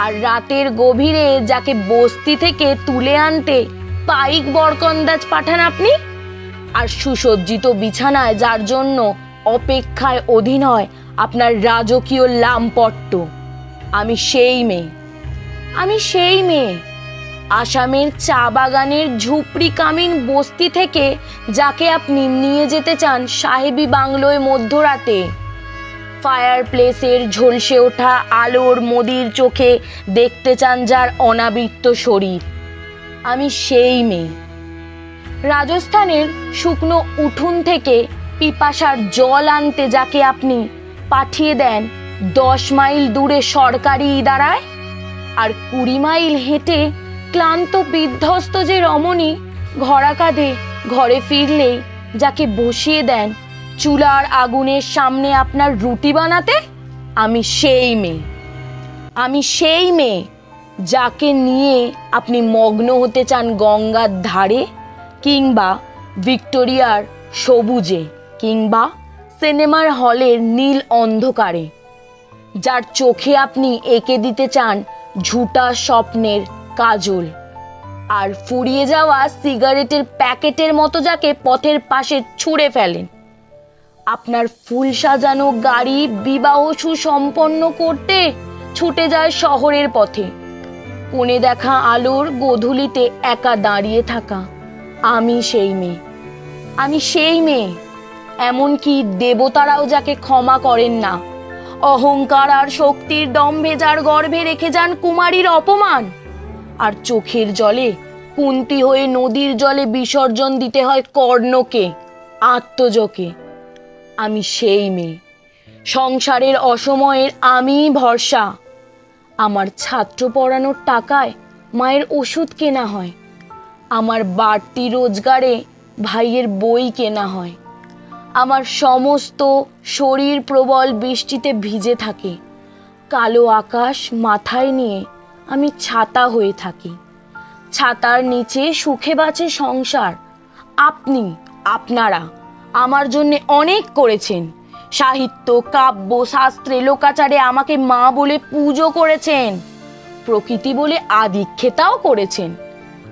আর রাতের গভীরে যাকে বস্তি থেকে তুলে আনতে পাইক বরকন্দাজ পাঠান আপনি? আর সুসজ্জিত বিছানায় যার জন্য অপেক্ষায় অধীন হয় আপনার রাজকীয় লামপট্ট আমি সেই মেয়ে। আমি সেই মেয়ে। আসামের চা বাগানের ঝুপড়ি কামিন বস্তি থেকে যাকে আপনি নিয়ে যেতে চান সাহেবী বাংলোয় মধ্যরাতে। ফায়ার প্লেসের ঝলসে ওঠা আলোর মোদির চোখে দেখতে চান যার অনাবৃত্ত শরীর। আমি সেই মেয়ে। রাজস্থানের শুকনো উঠুন থেকে পিপাসার জল আনতে যাকে আপনি পাঠিয়ে দেন, দশ মাইল দূরে সরকারি ইদারায়? আর কুড়ি মাইল হেঁটে ক্লান্ত বিধ্বস্ত যে রমণী ঘরা কাঁধে ঘরে ফিরলেই যাকে বসিয়ে দেন চুলার আগুনের সামনে আপনার রুটি বানাতে আমি সেই মেয়ে। আমি সেই মেয়ে যাকে নিয়ে আপনি মগ্ন হতে চান গঙ্গার ধারে কিংবা ভিক্টোরিয়ার সবুজে কিংবা সিনেমার হলের নীল অন্ধকারে। যার চোখে আপনি এঁকে দিতে চান ঝুটা স্বপ্নের কাজল। আর ফুরিয়ে যাওয়া সিগারেটের প্যাকেটের মতো যাকে পথের পাশে ছুঁড়ে ফেলেন। আপনার ফুল সাজানো গাড়ি বিবাহ সুসম্পন্ন করতে ছুটে যায় শহরের পথে। কোণে দেখা আলোর গোধূলিতে একা দাঁড়িয়ে থাকা। আমি সেই মেয়ে। আমি সেই মেয়ে। এমনকি দেবতারাও যাকে ক্ষমা করেন না। অহংকার আর শক্তির দম্ভে যার গর্ভে রেখে যান কুমারীর অপমান। আর চোখের জলে কুন্তি হয়ে নদীর জলে বিসর্জন দিতে হয় কর্ণকে, আত্মজকে। আমি সেই মেয়ে। সংসারের অসময়ের আমিই ভরসা। আমার ছাত্র পড়ানোর টাকায় মায়ের ওষুধ কেনা হয়। আমার বাড়তি রোজগারে ভাইয়ের বই কেনা হয়। আমার সমস্ত শরীর প্রবল বৃষ্টিতে ভিজে থাকে। কালো আকাশ মাথায় নিয়ে আমি ছাতা হয়ে থাকি। ছাতার নিচে সুখে বাঁচে সংসার। আপনি, আপনারা। আমার জন্য অনেক করেছেন। সাহিত্য, কাব্য, শাস্ত্রে লোকাচারে আমাকে মা বলে পুজো করেছেন, প্রকৃতি বলে আদিক্ষেতাও করেছেন।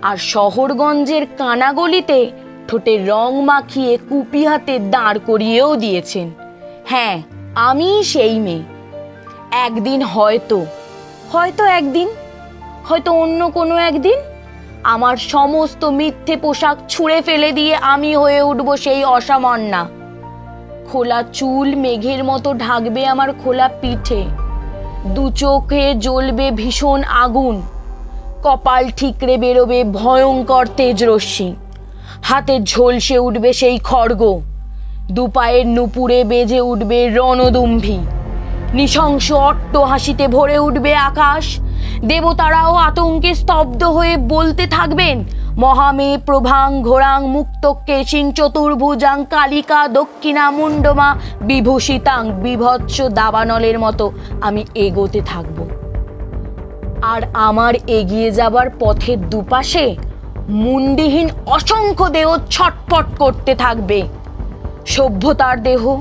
আর শহরগঞ্জের কানাগলিতে ঠোঁটে রং মাখিয়ে কুপি হাতে দাঁড় করিয়েও দিয়েছেন। হ্যাঁ আমি সেই মেয়ে। একদিন হয়তো হয়তো একদিন, হয়তো অন্য কোনো একদিন। আমার সমস্ত মিথ্যে পোশাক ছুঁড়ে ফেলে দিয়ে আমি হয়ে উঠব সেই অসামান্যা খোলা চুল মেঘের মতো ঢাকবে আমার খোলা পিঠে। দু চোখে জ্বলবে ভীষণ আগুন। কপাল ঠিকরে বেরোবে ভয়ঙ্কর তেজ রশ্মি হাতে ঝলসে উঠবে সেই খড়গ। দু পায়ের নুপুরে বেজে উঠবে রণদুম্ভি। নৃশংস অট্ট হাসিতে ভরে উঠবে আকাশ। দেবতারাও আতঙ্কে স্তব্ধ হয়ে বলতে থাকবেন, মহামে প্রভাং ঘোরাং মুক্ত কেশিং চতুর্ভুজাং কালিকা দক্ষিণা মুন্ডমা বিভূষিতাং বিভৎস দাবানলের মতো আমি এগোতে থাকব। আর আমার এগিয়ে যাবার পথের দুপাশে মুন্ডিহীন অসংখ্য দেহ ছটফট করতে থাকবে। সভ্যতার দেহ